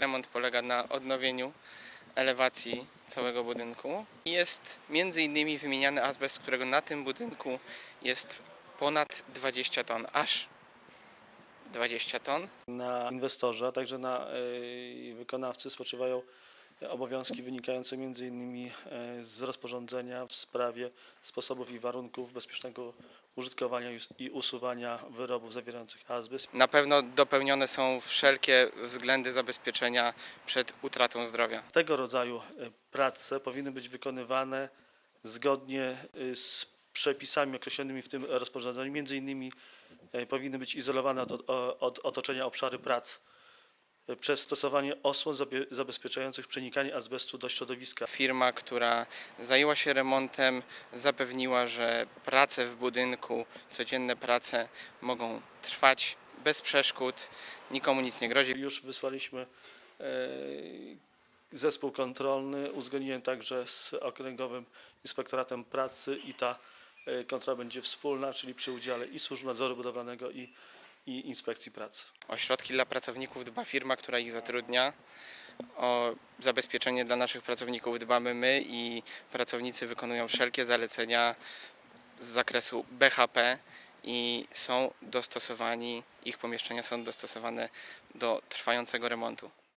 Remont polega na odnowieniu elewacji całego budynku. Jest między innymi wymieniany azbest, którego na tym budynku jest ponad 20 ton, aż 20 ton. Na inwestorze, a także na y, wykonawcy spoczywają obowiązki wynikające m.in. z rozporządzenia w sprawie sposobów i warunków bezpiecznego użytkowania i us- i usuwania wyrobów zawierających azbest. Na pewno dopełnione są wszelkie względy zabezpieczenia przed utratą zdrowia. Tego rodzaju y, prace powinny być wykonywane zgodnie y, z przepisami określonymi w tym rozporządzeniu. Między innymi powinny być izolowane od, od otoczenia obszary prac przez stosowanie osłon zabezpieczających przenikanie azbestu do środowiska. Firma, która zajęła się remontem, zapewniła, że prace w budynku, codzienne prace mogą trwać bez przeszkód, nikomu nic nie grozi. Już wysłaliśmy e, zespół kontrolny, uzgodniłem także z Okręgowym Inspektoratem Pracy i ta e, kontrola będzie wspólna, czyli przy udziale i Służb Nadzoru Budowlanego i, i Inspekcji Pracy. O środki dla pracowników dba firma, która ich zatrudnia. O zabezpieczenie dla naszych pracowników dbamy my i pracownicy wykonują wszelkie zalecenia z zakresu BHP i są dostosowani, ich pomieszczenia są dostosowane do trwającego remontu.